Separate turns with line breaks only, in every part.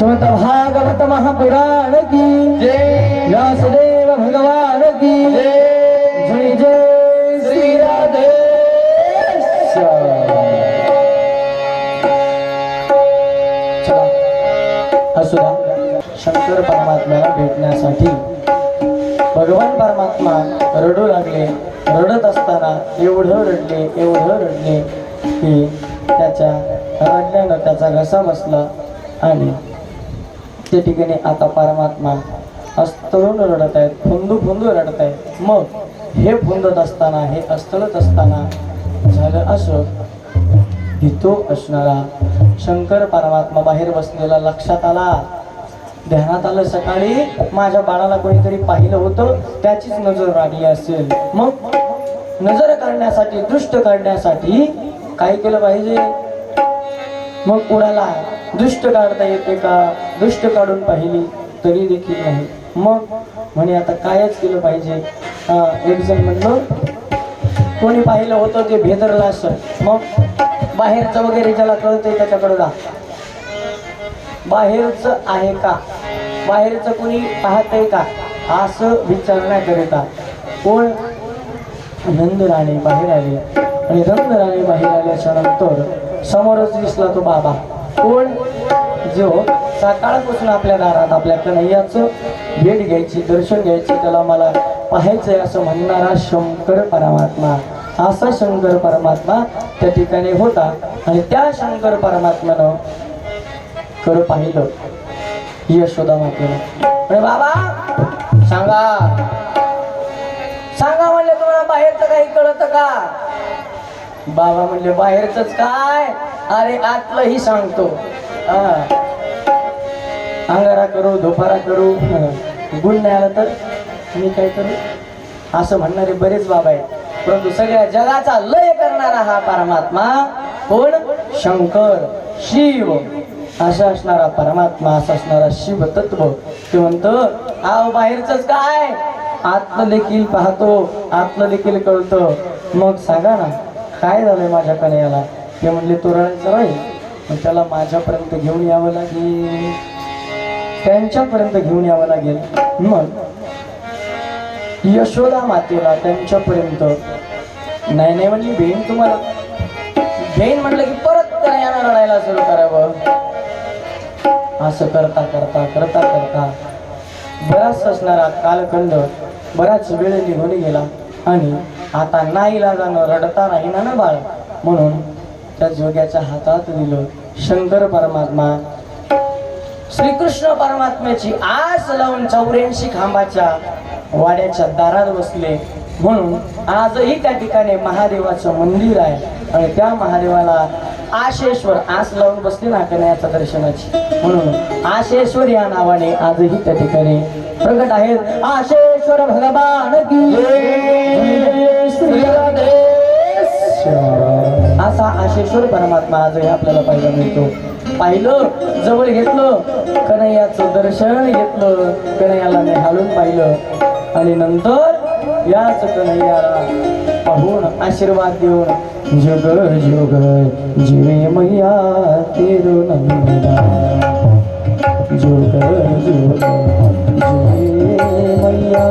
श्रीमद भागवत महापुराण की।
जय।
व्यासदेव भगवान की।
जय।
जय जय श्री राधे असुरा शंकर परमात्म्याला भेटण्यासाठी भगवान परमात्मा रडू लागले रडत असताना एवढं रडले एवढं रडले की त्याच्या रडल्यानं त्याचा घसा बसला आणि त्या ठिकाणी आता परमात्मा अस्तळून रडत आहेत फुंदू फुंदू रडत आहेत. मग हे फुंदत असताना हे अस्तळत असताना झालं असं की तो असणारा शंकर परमात्मा बाहेर बसलेला लक्षात आला. ध्यानात आलं सकाळी माझ्या बाळाला कोणीतरी पाहिलं होतं त्याचीच नजर राहिली असेल. मग नजर काढण्यासाठी दृष्ट काढण्यासाठी काय केलं पाहिजे? मग उडाला दुष्ट काढता येते का? दुष्ट काढून पाहिली तरी देखील नाही. मग? म्हणे आता कायच केलं पाहिजे? एक जण म्हणलं कोणी पाहिलं होतं ते भेदरला असं? मग? बाहेरचं वगैरे ज्याला कळतंय त्याच्याकडे जा. बाहेरचं आहे का? बाहेरचं कोणी पाहतंय का? असं विचारण्याकरिता कोण? नंद राणे बाहेर आले. आणि नंद राणे बाहेर आल्याच्यानंतर समोरच दिसला तो बाबा. कोण? जो सकाळपासून आपल्या दारात आपल्या कन्हैयाचं भेट घ्यायची दर्शन घ्यायची त्याला मला पाहायचंय असं म्हणणारा शंकर परमात्मा. असा शंकर परमात्मा त्या ठिकाणी होता आणि त्या शंकर परमात्म्यानं कर पाहिलं. यशोदा मातेनं अरे बाबा सांगा. सांगा म्हणलं तुम्हाला बाहेरचं काही कळत का? बाबा म्हणले बाहेरच काय? अरे आतलंही सांगतो. हा. अंगारा करू धोपारा करू. गुण नाही आला तर? मी काय करू? असं म्हणणारे बरेच बाबा आहेत. परंतु सगळ्या जगाचा लय करणारा हा परमात्मा कोण? शंकर शिव. असा असणारा परमात्मा असा असणारा शिव तत्व ते म्हणतो आव बाहेरच काय? आत्म देखील पाहतो आत्म देखील कळतं. मग सांगा ना काय झालंय माझ्या कन्याला ते म्हणले तो राहील. मग त्याला माझ्यापर्यंत घेऊन यावं लागेल. त्यांच्यापर्यंत घेऊन यावं लागेल. मग यशोदा मातेला त्यांच्यापर्यंत नाही नाही म्हणली बहीण तुम्हाला. बहीण म्हटलं की परत कन्याला रडायला सुरू करावं असं करता करता करता करता बराच असणारा कालखंड बराच वेळ निघून गेला आणि आता नाईला जाणं रडता राहीना ना बाळ? म्हणून त्या जोग्याच्या हातात दिलं शंकर परमात्मा. श्रीकृष्ण परमात्म्याची आस लावून चौऱ्याऐंशी खांबाच्या वाड्याच्या दारात बसले. म्हणून आजही त्या ठिकाणी महादेवाचं मंदिर आहे. आणि त्या महादेवाला आशेश्वर आस लावून बसले ना कन्याच्या दर्शनाची. म्हणून आशेश्वर या नावाने आजही त्या ठिकाणी प्रकट आहेत. आशेश्वर भगवान की असा आशेश्वर परमात्मा आजही आपल्याला पाहायला मिळतो. पाहिलं जवळ घेतलं कन्हैयाचं दर्शन घेतलं कन्हैयाला निहाळून पाहिलं. आणि नंतर याच कन्हैयाला पाहून आशीर्वाद देऊन जुग जुग जिवे मैया तेरू नंदना जुग जुग मैया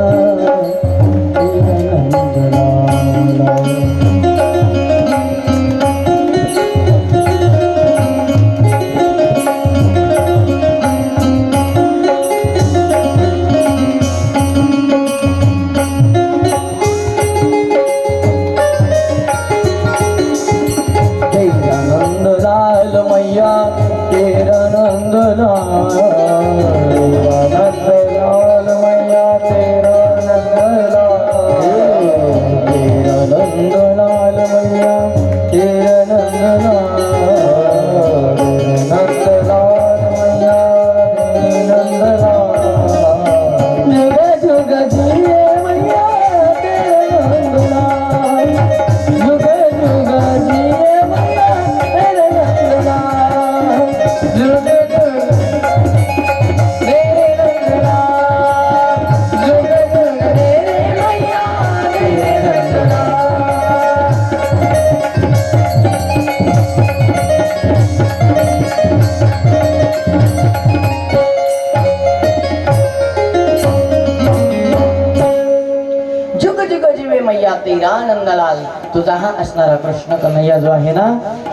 काल तुझा हा असणारा कृष्ण कन्हैया जो आहे ना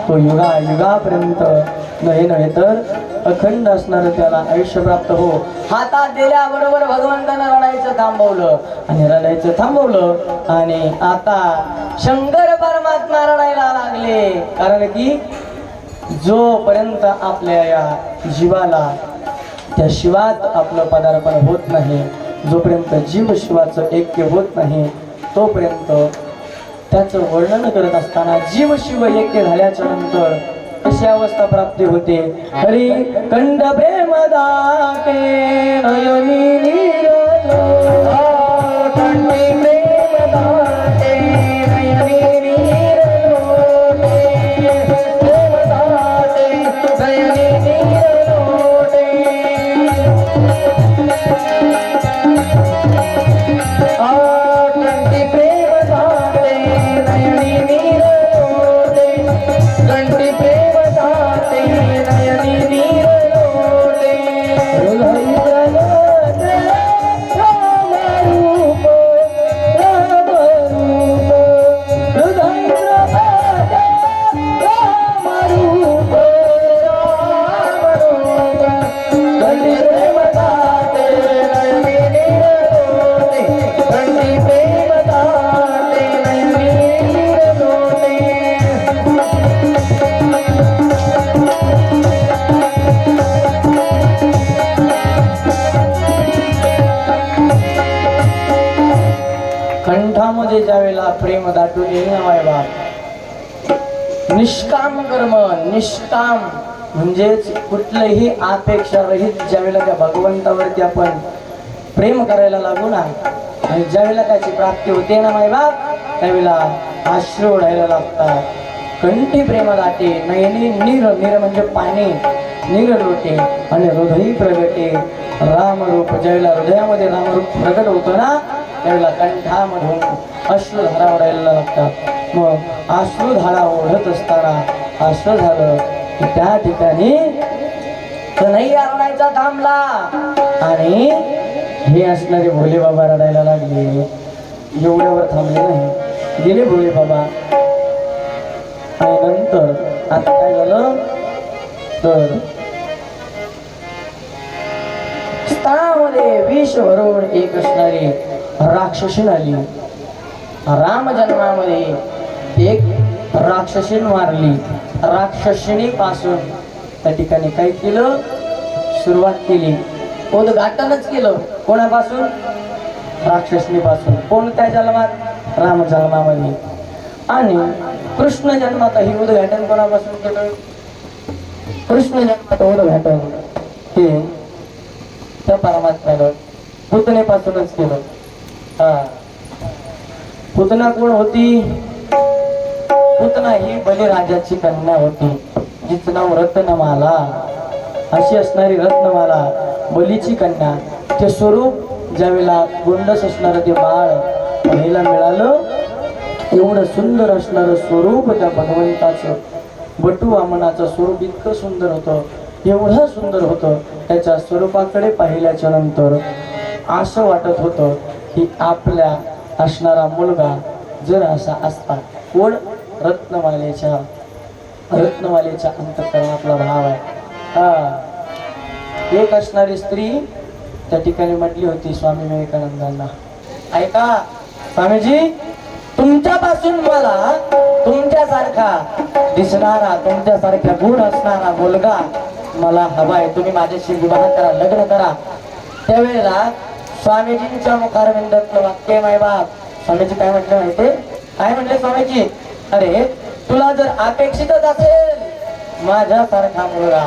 तो युगा युगापर्यंत नव्हे नव्हे तर अखंड असणार त्याला आयुष्य प्राप्त हो. हातात दिल्याबरोबर भगवंतानं रडायचं थांबवलं आणि रडायचं थांबवलं आणि आता शंकर परमात्मा रडायला लागले. कारण की जोपर्यंत आपल्या या जीवाला त्या शिवात आपलं पदार्पण होत नाही जोपर्यंत जीव शिवाचं ऐक्य होत नाही तोपर्यंत त्याचं वर्णन करत असताना जीव शिव ऐक्य झाल्याच्यानंतर कशी अवस्था प्राप्ती होते? हरी कंड प्रेम निष्काम म्हणजेच कुठलंही अपेक्षा रहित ज्यावेळेला त्या भगवंतावरती आपण प्रेम करायला लागू ना आणि ज्यावेळेला त्याची प्राप्ती होते ना माय बाप त्यावेळेला आश्रू ओढायला लागतात. कंठी प्रेम दाटे नयनी नीर नीर म्हणजे पाणी नीर लोटे आणि हृदयी प्रगटे रामरूप ज्यावेळेला हृदयामध्ये रामरूप प्रगट होतो ना त्यावेळेला कंठामधून अश्रुधारा ओढायला लागतात. मग अश्रुधारा ओढत असताना असं झालं की त्या ठिकाणी कन्हैया रडायचा थांबला. आणि हे असणारे भोले बाबा रडायला लागले. एवढ्यावर थांबले नाही. गेले भोले बाबा. आणि नंतर आता काय झालं? तर स्थळामध्ये विष भरून एक असणारी राक्षसीन आली राम जन्मामध्ये एक राक्षसीन मारली. राक्षसिणीपासून त्या ठिकाणी काय केलं? सुरुवात केली. उद्घाटनच केलं. कोणापासून? राक्षसनी पासून कोणत्या जन्मात? राम जन्मामध्ये. आणि कृष्ण जन्मातही उद्घाटन कोणापासून केलं? कृष्ण जन्मात उद्घाटन हे त्या परमात्म्यानं पुतनेपासूनच केलं. हा. पुतना कोण होती? पुतना ही बलिराजाची कन्या होती. जिचं नाव रत्नमाला अशी असणारी रत्नमाला बलीची कन्या ते स्वरूप ज्यावेळेला गोंडस असणारं ते बाळ पाहायला मिळालं एवढं सुंदर असणारं स्वरूप त्या भगवंताचं बटू वामनाचं स्वरूप इतकं सुंदर होतं एवढं सुंदर होतं त्याच्या स्वरूपाकडे पाहिल्याच्या नंतर असं वाटत होतं की आपल्या असणारा मुलगा जर असा असता. कोण? रत्नमालेच्या रत्नमालेच्या अंतकरणातला भाव आहे. हा. एक असणारी स्त्री त्या ठिकाणी म्हटली होती स्वामी विवेकानंदांना. ऐका स्वामीजी तुमच्यापासून मला तुमच्यासारखा दिसणारा तुमच्यासारख्या गुण असणारा मुलगा मला हवा आहे तुम्ही माझ्याशी विवाह करा लग्न करा. त्यावेळेला स्वामीजींच्या मुखारविंदातलं वाक्य माय बाप स्वामीजी काय म्हटलं माहिती काय म्हटले स्वामीजी? अरे तुला जर अपेक्षितच असेल माझ्यासारखा मुलगा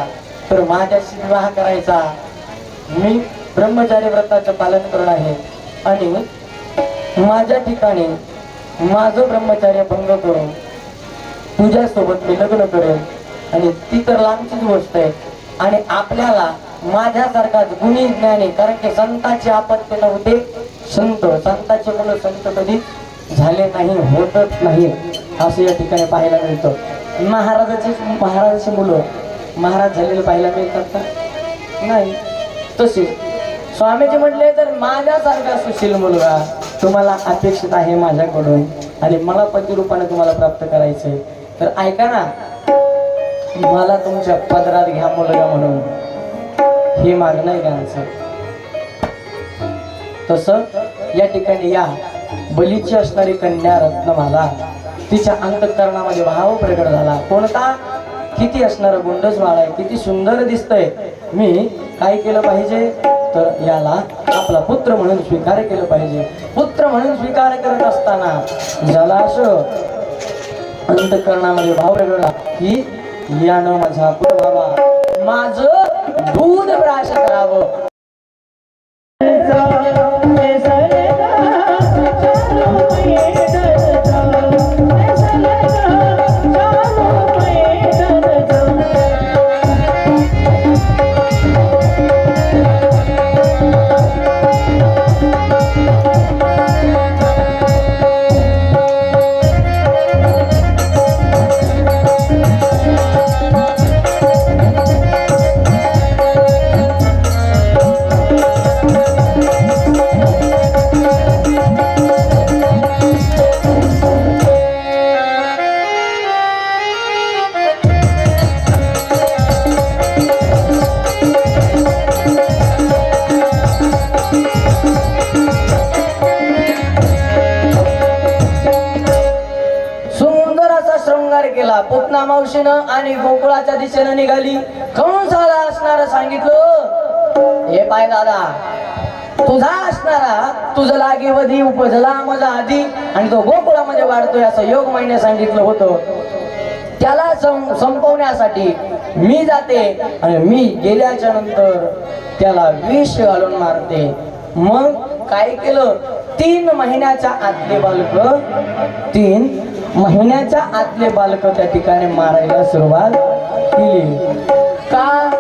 तर माझ्याशी विवाह करायचा. मी ब्रह्मचारी व्रताचं पालन करणार आहे. आणि माझ्या ठिकाणी माझं ब्रह्मचार्य भंग करून तुझ्यासोबत मी लग्न करेल. आणि ती तर लांबचीच गोष्ट आहे. आणि आपल्याला माझ्यासारखाच गुणी ज्ञानी कारण की संतांची आपत्ती नव्हते. संत संतांचे मुलं संत कधी झाले नाही होतच नाही असं या ठिकाणी पाहायला मिळतं. महाराजाची महाराजाची मुलं महाराज झालेले पाहायला मिळतात का? नाही. तसेच स्वामीजी म्हटले तर माझ्यासारखा सुशील मुलगा तुम्हाला अपेक्षित आहे माझ्याकडून आणि मला पतिरूपाने तुम्हाला प्राप्त करायचंय तर ऐका ना. मला तुमच्या पदरात घ्या मुलगा म्हणून. हे मागणं आहे का तसं या ठिकाणी या. बलीची असणारी कन्या रत्नमाला. तिच्या अंतकरणामध्ये भाव प्रगट झाला. कोणता किती असणार गुंडच बाळ आहे. किती सुंदर दिसतंय. मी काय केलं पाहिजे? तर याला आपला पुत्र म्हणून स्वीकार केलं पाहिजे. पुत्र म्हणून स्वीकार करत असताना ज्याला असं अंतकरणामध्ये भाव प्रगडला की यानं माझा बाबा व्हावा. माझं दूध प्राश करावं. पुतना मावशीनं आणि गोकुळाच्या दिशेनं निघाली. कंसाला असणार सांगितलं? हे पाय दादा तुझा असणारा तुझं लागेवधी उपजला माझा आधी आणि तो गोकुळामध्ये वाढतोय असं योग महिने सांगितलं होतं. त्याला सं- संपवण्यासाठी मी जाते आणि मी गेल्याच्यानंतर त्याला विष घालून मारते. मग काय केलं? तीन महिन्याच्या आतले बालक तीन महिन्याच्या आतले बालक त्या ठिकाणी मारायला सुरुवात केली. का?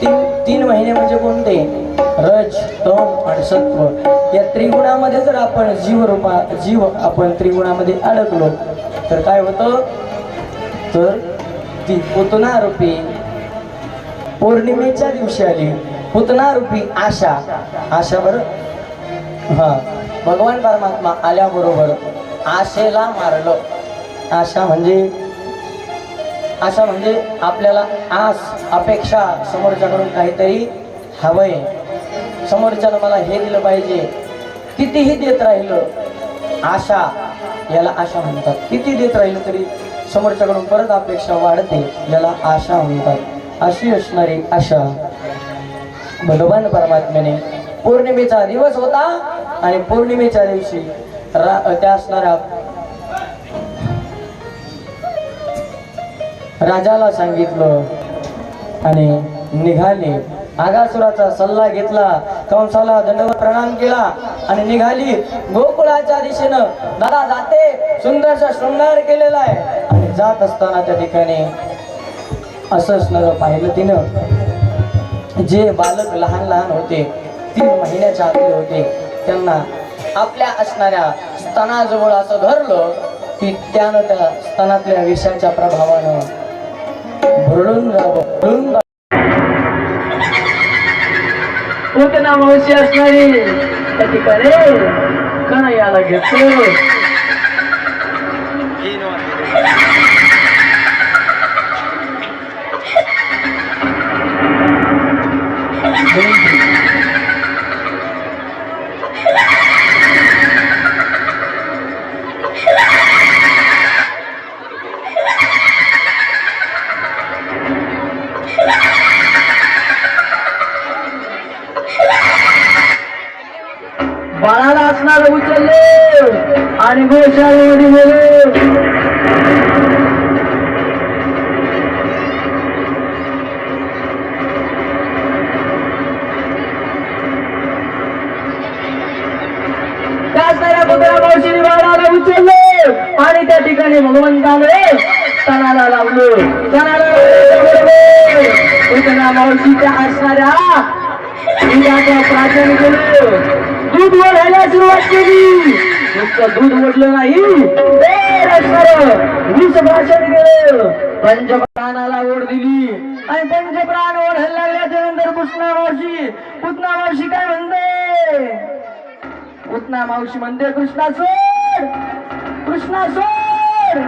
तीन तीन महिने म्हणजे कोणते? रज तम आणि सत्व. या त्रिगुणामध्ये जर आपण जीव रूपा जीव आपण त्रिगुणामध्ये अडकलो तर काय होतं? तर ती पुतना रूपी पौर्णिमेच्या दिवशी आली. पुतना रूपी आशा. आशा हां हा. भगवान परमात्मा आल्याबरोबर आशेला मारलं. आशा म्हणजे आशा म्हणजे आपल्याला आस अपेक्षा समोरच्याकडून काहीतरी हवंय. समोरच्याला मला हे दिलं पाहिजे. कितीही देत राहिलं आशा याला आशा म्हणतात. किती देत राहिलं तरी समोरच्याकडून परत अपेक्षा वाढते याला आशा म्हणतात. अशी असणारी आशा. भगवान परमात्म्याने पौर्णिमेचा दिवस होता आणि पौर्णिमेच्या दिवशी रा त्या असणाऱ्या राजाला सांगितलं आणि निघाले. आगासुराचा सल्ला घेतला. कंसाला दंडवत प्रणाम केला आणि निघाली. गोकुळाच्या दिशेनं दादा जाते. सुंदरसा शृंगार केलेला आहे. आणि जात असताना त्या ठिकाणी असं असणार पाहिलं तिनं. जे बालक लहान लहान होते तीन महिन्याच्या आतले होते त्यांना आपल्या असणाऱ्या स्तनाजवळ असं धरलं की त्यानं त्या स्तनातल्या विषाच्या प्रभावानं भरडून जावं भरडून मावशी असणारी त्या ठिकाणी याला घेतलं? नुसतं दूध ओढलं नाही. वीस प्राशन केलं. पंचप्राणाला ओढ दिली. आणि पंचप्राण ओढायला लागल्याच्या नंतर पुतना मावशी. पुतना मावशी काय म्हणते? पुतना मावशी म्हणते कृष्णा सोड कृष्णा सोड.